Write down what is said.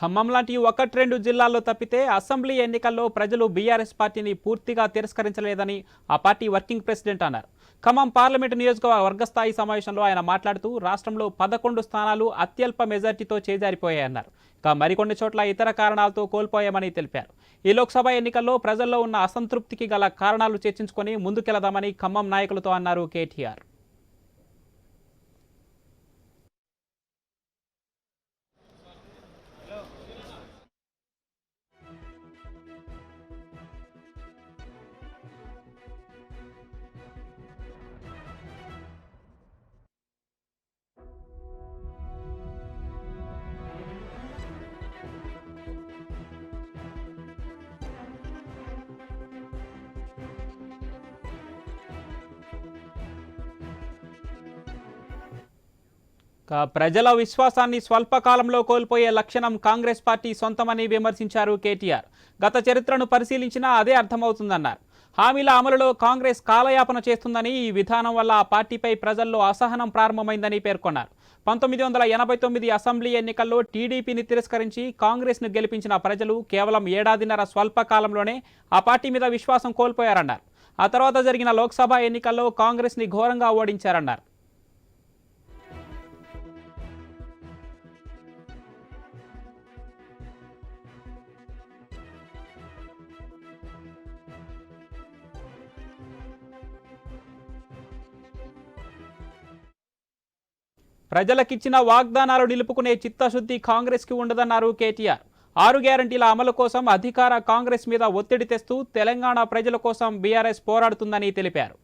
ఖమ్మం లాంటి ఒకటి రెండు జిల్లాల్లో తప్పితే అసెంబ్లీ ఎన్నికల్లో ప్రజలు బీఆర్ఎస్ పార్టీని పూర్తిగా తిరస్కరించలేదని ఆ పార్టీ వర్కింగ్ ప్రెసిడెంట్ అన్నారు. ఖమ్మం పార్లమెంటు నియోజకవర్గ స్థాయి సమావేశంలో ఆయన మాట్లాడుతూ రాష్ట్రంలో పదకొండు స్థానాలు అత్యల్ప మెజార్టీతో చేజారిపోయాయన్నారు. ఇక మరికొన్ని చోట్ల ఇతర కారణాలతో కోల్పోయామని తెలిపారు. ఈ లోక్సభ ఎన్నికల్లో ప్రజల్లో ఉన్న అసంతృప్తికి గల కారణాలు చర్చించుకొని ముందుకెళదామని ఖమ్మం నాయకులతో అన్నారు కేటీఆర్. ప్రజల విశ్వాసాన్ని స్వల్పకాలంలో కోల్పోయే లక్షణం కాంగ్రెస్ పార్టీ సొంతమని విమర్శించారు కేటీఆర్. గత చరిత్రను పరిశీలించినా అదే అర్థమవుతుందన్నారు. హామీల అమలులో కాంగ్రెస్ కాలయాపన చేస్తుందని ఈ విధానం వల్ల ఆ పార్టీపై ప్రజల్లో అసహనం ప్రారంభమైందని పేర్కొన్నారు. పంతొమ్మిది వందల ఎనభై తొమ్మిది అసెంబ్లీ ఎన్నికల్లో టీడీపీని తిరస్కరించి కాంగ్రెస్ను గెలిపించిన ప్రజలు కేవలం ఏడాదిన్నర స్వల్పకాలంలోనే ఆ పార్టీ మీద విశ్వాసం కోల్పోయారన్నారు. ఆ తర్వాత జరిగిన లోక్సభ ఎన్నికల్లో కాంగ్రెస్ని ఘోరంగా ఓడించారన్నారు. ప్రజలకిచ్చిన వాగ్దానాలు నిలుపుకునే చిత్తశుద్ధి కాంగ్రెస్కి ఉండదన్నారు కేటీఆర్. ఆరు గ్యారంటీల అమలు కోసం అధికార కాంగ్రెస్ మీద ఒత్తిడి తెస్తూ తెలంగాణ ప్రజల కోసం బీఆర్ఎస్ పోరాడుతుందని తెలిపారు.